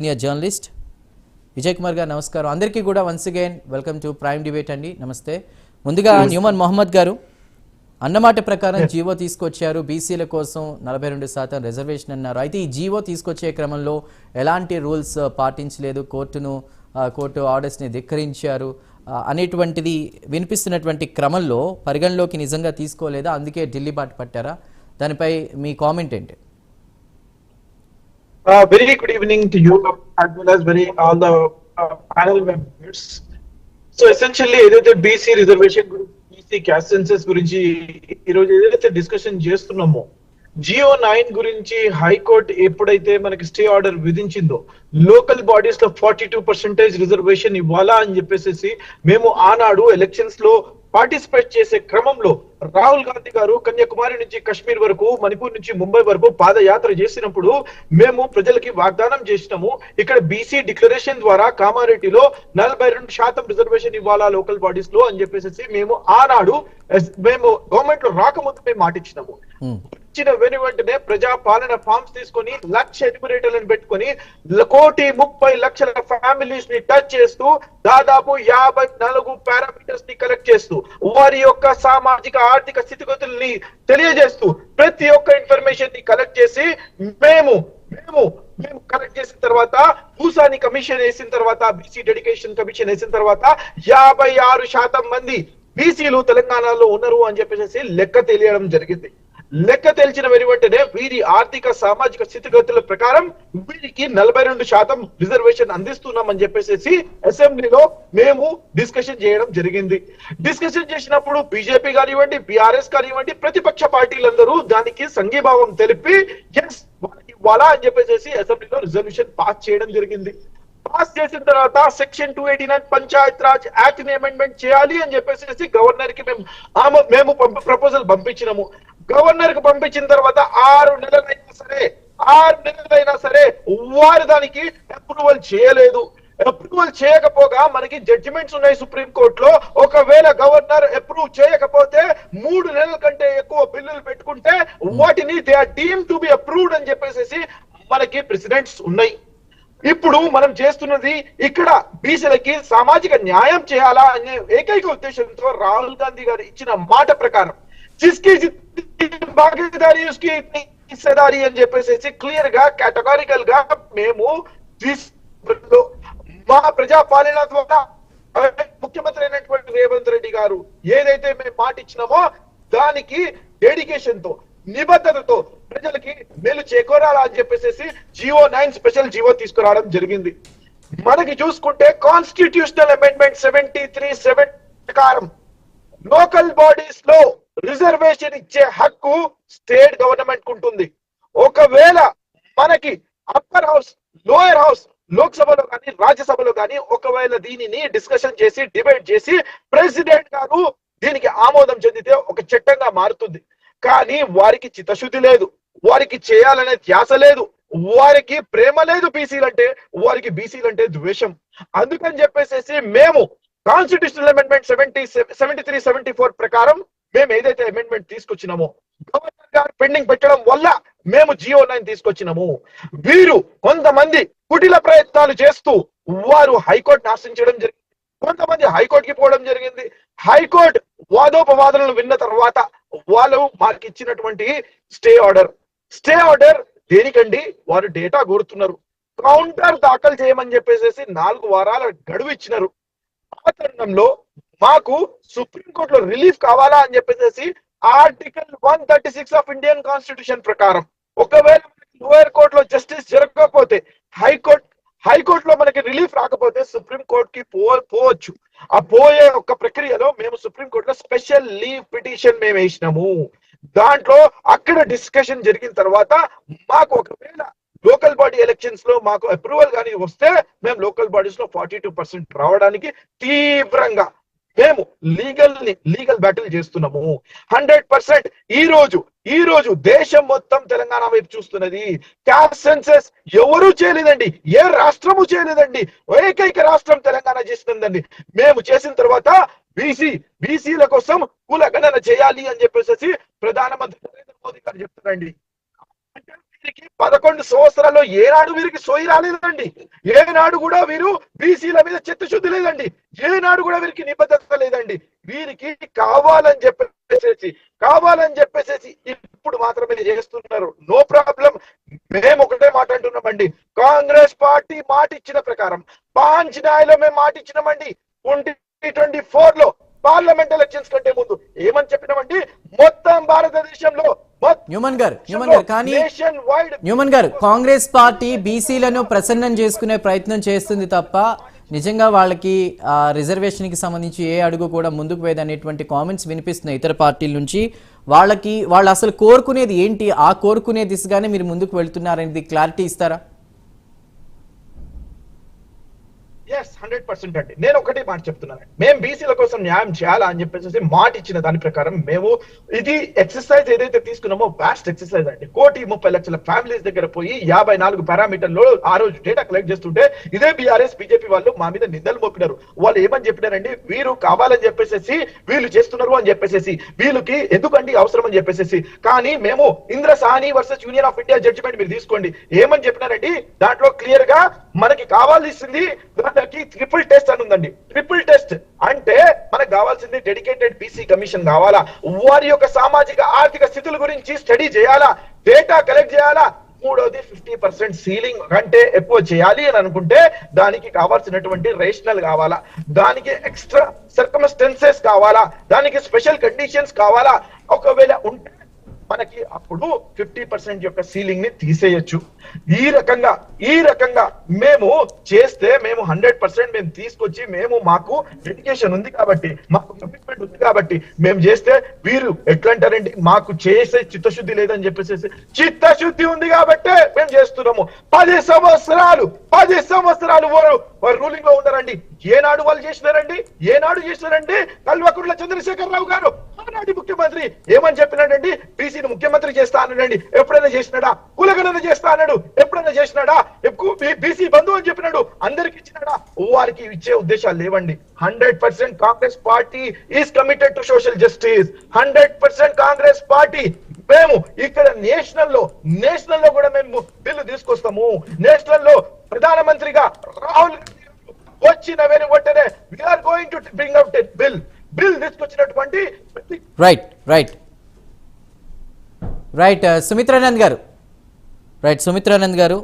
Senior journalist Vijay Kumar గారు నమస్కారం. అందరికీ కూడా once again welcome to prime debate అండి. నమస్తే. ముందుగా న్యూమన్ మొహమ్మద్ గారు అన్నమాట ప్రకారం జీవో తీసుకొచ్చారు. బీసీల కోసం నలభై రెండు శాతం రిజర్వేషన్ అన్నారు. అయితే ఈ జీవో తీసుకొచ్చే క్రమంలో ఎలాంటి రూల్స్ పాటించలేదు? కోర్టును కోర్టు ఆర్డర్స్ని ధిక్కరించారు. అనేటువంటిది వినిపిస్తున్నటువంటి క్రమంలో పరిగణలోకి నిజంగా తీసుకోలేదా? అందుకే ఢిల్లీ బాట పట్టారా? దానిపై మీ కామెంట్ ఏంటి? Uh, very good evening to you as well as very all the uh, panel members. So essentially ఏదైతే బీసీ రిజర్వేషన్ గురించి బీసీ క్యాస్ట్ సెన్సెస్ గురించి ఈరోజు ఏదైతే డిస్కషన్ చేస్తున్నామో జియో నైన్ గురించి హైకోర్టు ఎప్పుడైతే మనకి స్టే ఆర్డర్ విధించిందో లోకల్ బాడీస్లో ఫార్టీ టూ పర్సెంటేజ్ రిజర్వేషన్ ఇవ్వాలా అని చెప్పేసి మేము ఆనాడు ఎలక్షన్స్లో పార్టిసిపేట్ చేసే క్రమంలో రాహుల్ గాంధీ గారు కన్యాకుమారి నుంచి కశ్మీర్ వరకు మణిపూర్ నుంచి ముంబై వరకు పాదయాత్ర చేసినప్పుడు మేము ప్రజలకి వాగ్దానం చేసినాము. ఇక్కడ బీసీ డిక్లరేషన్ ద్వారా కామారెడ్డిలో నలభై రెండు శాతం రిజర్వేషన్ ఇవ్వాలా లోకల్ బాడీస్లో అని చెప్పేసి మేము ఆనాడు మేము గవర్నమెంట్లో రాకముందు మేము మాటిచ్చినాము. ఇచ్చిన వెను వెంటనే ప్రజా పాలన ఫామ్స్ తీసుకొని లక్ష ఎన్యూమరేటర్లను పెట్టుకొని కోటి ముప్పై లక్షల ఫ్యామిలీస్ని టచ్ చేస్తూ దాదాపు యాభై నాలుగు పారామీటర్స్ని కలెక్ట్ చేస్తూ వారి యొక్క సామాజిక ఆర్థిక స్థితిగతుల్ని తెలియజేస్తూ ప్రతి ఒక్క ఇన్ఫర్మేషన్ని కలెక్ట్ చేసి మేము మేము మేము కలెక్ట్ చేసిన తర్వాత భూసాని కమిషన్ వేసిన తర్వాత బీసీ డెడికేషన్ కమిషన్ వేసిన తర్వాత యాభై ఆరు శాతం మంది బీసీలు తెలంగాణలో ఉన్నారు అని చెప్పేసి లెక్క తెలియడం జరిగింది. లెక్క తెలిసిన వెను వెంటనే వీరి ఆర్థిక సామాజిక స్థితిగతుల ప్రకారం వీరికి నలభై రెండు శాతం రిజర్వేషన్ అందిస్తున్నామని చెప్పేసి అసెంబ్లీలో మేము డిస్కషన్ చేయడం జరిగింది. డిస్కషన్ చేసినప్పుడు బీజేపీ కానివ్వండి బీఆర్ఎస్ కానివ్వండి ప్రతిపక్ష పార్టీలందరూ దానికి సంఘీభావం తెలిపి ఎస్ ఇవ్వాలా? అని చెప్పేసి అసెంబ్లీలో రిజర్వేషన్ పాస్ చేయడం జరిగింది. పాస్ చేసిన తర్వాత section two eighty nine panchayat raj యాక్ట్ని amendment చేయాలి అని చెప్పేసి గవర్నర్కి మేము ఆమె మేము ప్రపోజల్ పంపించినాము. గవర్నర్కి పంపించిన తర్వాత ఆరు నెలలైనా సరే ఆరు నెలలైనా సరే వారు దానికి అప్రూవల్ చేయలేదు. అప్రూవల్ చేయకపోగా మనకి జడ్జిమెంట్స్ ఉన్నాయి సుప్రీం కోర్టులో ఒకవేళ గవర్నర్ అప్రూవ్ చేయకపోతే మూడు నెలల కంటే ఎక్కువ బిల్లులు పెట్టుకుంటే వాటిని they are deemed to be approved అని చెప్పేసి మనకి ప్రెసిడెంట్స్ ఉన్నాయి. ఇప్పుడు మనం చేస్తున్నది ఇక్కడ బీసీలకి సామాజిక న్యాయం చేయాలా అనే ఏకైక ఉద్దేశంతో రాహుల్ గాంధీ గారు ఇచ్చిన మాట ప్రకారం జిస్కి భాగీదారి ఉస్కి అని చెప్పేసి క్లియర్గా కేటగారికల్గా మేము మా ప్రజా పాలన ద్వారా ముఖ్యమంత్రి అయినటువంటి రేవంత్ రెడ్డి గారు ఏదైతే మేము మాట ఇచ్చినామో దానికి డెడికేషన్తో నిబద్ధతతో ప్రజలకి మేలు చేకూరాలా అని చెప్పేసి జియో నైన్ స్పెషల్ జియో తీసుకురావడం జరిగింది. మనకి చూసుకుంటే constitutional amendment seventy three seven ప్రకారం లోకల్ బాడీస్లో రిజర్వేషన్ ఇచ్చే హక్కు స్టేట్ గవర్నమెంట్ ఉంటుంది ఒకవేళ మనకి అప్పర్ హౌస్ లోయర్ హౌస్ లోక్సభలో కానీ రాజ్యసభలో కానీ ఒకవేళ దీనిని డిస్కషన్ చేసి డిబేట్ చేసి ప్రెసిడెంట్ గారు దీనికి ఆమోదం చెందితే ఒక చట్టంగా మారుతుంది. కానీ వారికి చిత్తశుద్ధి లేదు. వారికి చేయాలనే ధ్యాస లేదు. వారికి ప్రేమ లేదు బీసీలంటే వారికి బీసీలంటే ద్వేషం. అందుకని చెప్పేసేసి మేము constitutional amendment seventy seventy three seventy four ప్రకారం మేము ఏదైతే అమెండ్మెంట్ తీసుకొచ్చినామో గవర్నర్ గారు పెండింగ్ పెట్టడం వల్ల మేము జియో నైన్ తీసుకొచ్చినాము. వీరు కొంతమంది కుటిల ప్రయత్నాలు చేస్తూ వారు హైకోర్టు ఆశ్రయించడం జరిగింది. కొంతమంది హైకోర్టుకి పోవడం జరిగింది. హైకోర్టు వాదోపవాదనలు విన్న తర్వాత వాళ్ళు మాకు ఇచ్చినటువంటి స్టే ఆర్డర్ స్టే ఆర్డర్ దేనికండి? వారు డేటా కోరుతున్నారు. కౌంటర్ దాఖలు చేయమని చెప్పేసి నాలుగు వారాల గడువు ఇచ్చినారు. ఆ తరుణంలో మాకు సుప్రీంకోర్టులో రిలీఫ్ కావాలా అని చెప్పేసి article one thirty six of Indian constitution ప్రకారం ఒకవేళ లోయర్ కోర్టులో జస్టిస్ జరగకపోతే హైకోర్టు హైకోర్టులో మనకి రిలీఫ్ రాకపోతే సుప్రీం కోర్ట్కి పో పోవచ్చు. ఆ పోయే ఒక ప్రక్రియలో మేము సుప్రీం కోర్టులో స్పెషల్ లీవ్ పిటిషన్ మేము వేసినాము. దాంట్లో అక్కడ డిస్కషన్ జరిగిన తర్వాత మాకు ఒకవేళ లోకల్ బాడీ ఎలక్షన్స్లో మాకు అప్రూవల్ కానీ వస్తే మేము లోకల్ బాడీస్లో ఫార్టీ టూ పర్సెంట్ రావడానికి తీవ్రంగా మేము లీగల్ని లీగల్ బ్యాటిల్ చేస్తున్నాము. హండ్రెడ్ పర్సెంట్ ఈ రోజు ఈ రోజు దేశం మొత్తం తెలంగాణ వైపు చూస్తున్నది. క్యాస్ట్ సెన్సెస్ ఎవరు చేయలేదండి. ఏ రాష్ట్రము చేయలేదండి. ఏకైక రాష్ట్రం తెలంగాణ చేస్తుందండి మేము చేసిన తర్వాత బీసీ బీసీల కోసం కుల గణన చేయాలి అని చెప్పేసి ప్రధానమంత్రి నరేంద్ర మోదీ గారు చెప్తున్నారండి. వీరికి పదకొండు సంవత్సరాల్లో ఏనాడు వీరికి సోయి రాలేదండి. ఏనాడు కూడా వీరు బీసీల మీద చిత్తశుద్ధి లేదండి. ఏనాడు కూడా వీరికి నిబద్ధత లేదండి. వీరికి కావాలని చెప్పేసేసి కావాలని చెప్పేసేసి ఇప్పుడు మాత్రమే చేస్తున్నారు. No problem. మేము ఒకటే మాట అంటున్నామండి. కాంగ్రెస్ పార్టీ మాట ఇచ్చిన ప్రకారం పాంచినాయలో మేము మాట ఇచ్చినామండి. ట్వంటీ ట్వంటీ ఫోర్లో పార్లమెంట్ ఎలక్షన్స్ కంటే ముందు. ఏమని చెప్పినామండి? మొత్తం భారతదేశంలో న్యూమన్ గారు న్యూమన్ గారు కానీ న్యూమన్ గారు కాంగ్రెస్ పార్టీ బీసీలను ప్రసన్నం చేసుకునే ప్రయత్నం చేస్తుంది తప్ప నిజంగా వాళ్ళకి ఆ, రిజర్వేషన్కి సంబంధించి ఏ అడుగు కూడా ముందుకు పోయేది అనేటువంటి కామెంట్స్ వినిపిస్తున్నాయి ఇతర పార్టీల నుంచి. వాళ్ళకి వాళ్ళు అసలు కోరుకునేది ఏంటి? ఆ కోరుకునే దిశగానే మీరు ముందుకు వెళ్తున్నారనేది క్లారిటీ ఇస్తారా? ఎస్ హండ్రెడ్ పర్సెంట్ అండి. నేను ఒకటే మాట చెప్తున్నాను. మేము బీసీల కోసం న్యాయం చేయాలా అని చెప్పేసి మాట ఇచ్చిన దాని ప్రకారం మేము ఇది ఎక్సర్సైజ్ ఏదైతే తీసుకున్నామో వాస్ట్ ఎక్సర్సైజ్ అండి. కోటి ముప్పై లక్షల ఫ్యామిలీస్ దగ్గర పోయి యాభై నాలుగు పారామీటర్లో ఆ రోజు డేటా కలెక్ట్ చేస్తుంటే ఇదే బీఆర్ఎస్ బీజేపీ వాళ్ళు మా మీద నిందలు మోపినారు. వాళ్ళు ఏమని చెప్పినారండి? వీరు కావాలని చెప్పేసి వీళ్ళు చేస్తున్నారు అని చెప్పేసి వీళ్ళకి ఎందుకండి అవసరం అని చెప్పేసి కానీ మేము Indra Sawhney versus union of India judgment మీరు తీసుకోండి. ఏమని చెప్పినారండి? దాంట్లో క్లియర్గా మనకి కావాల్సింది కి ట్రిపుల్ టెస్ట్ అని ఉందండి. ట్రిపుల్ టెస్ట్ అంటే మనకు కావాల్సింది డెడికేటెడ్ బీసీ కమిషన్ కావాలా? వారి యొక్క సామాజిక ఆర్థిక స్థితుల గురించి స్టడీ చేయాలా? డేటా కలెక్ట్ చేయాలా? మూడోది ఫిఫ్టీ పర్సెంట్ సీలింగ్ కంటే ఎక్కువ చేయాలి అని అనుకుంటే దానికి కావాల్సినటువంటి రేషనల్ కావాలా? దానికి ఎక్స్ట్రా సర్కమ్స్టెన్సెస్ కావాలా? దానికి స్పెషల్ కండిషన్స్ కావాలా? ఒకవేళ ఉంటే మనకి అప్పుడు ఫిఫ్టీ పర్సెంట్ యొక్క సీలింగ్ని తీసేయొచ్చు. ఈ రకంగా ఈ రకంగా మేము చేస్తే మేము హండ్రెడ్ పర్సెంట్ మేము తీసుకొచ్చి మేము మాకు డెడికేషన్ ఉంది కాబట్టి మాకు కమిట్మెంట్ ఉంది కాబట్టి మేము చేస్తే వీరు ఎట్లంటారండి? మాకు చేసే చిత్తశుద్ధి లేదని చెప్పేసి చిత్తశుద్ధి ఉంది కాబట్టి మేము చేస్తున్నాము. పది సంవత్సరాలు పది సంవత్సరాలు వారు వారు రూలింగ్లో ఉన్నారండి. ఏనాడు వాళ్ళు చేసినారండి? ఏనాడు చేసినారండి? కల్వకుర్ల చంద్రశేఖర్ రావు గారు. ఆనాటి ముఖ్యమంత్రి? ఏమని చెప్పినాడండి? బీసీని ముఖ్యమంత్రి చేస్తా అన్నాడండి. ఎప్పుడైనా చేసినాడా? కులగణన చేస్తా అన్నాడు. ఎప్పుడైనా చేసినాడా? బీసీ బంధువు అని చెప్పినాడు. అందరికి ఇచ్చినాడా? వారికి ఇచ్చే ఉద్దేశాలు లేవండి. Hundred percent Congress party is committed to social justice. Hundred percent Congress party. మేము ఇక్కడ నేషనల్లో నేషనల్లో కూడా మేము బిల్లు తీసుకొస్తాము. నేషనల్లో ప్రధానమంత్రిగా రాహుల్ వచ్చిన వెను వెంటనే we're going to bring out bill bill తీసుకొచ్చినటువంటి right right right Sumitranand garu. Right Sumitranand గారు.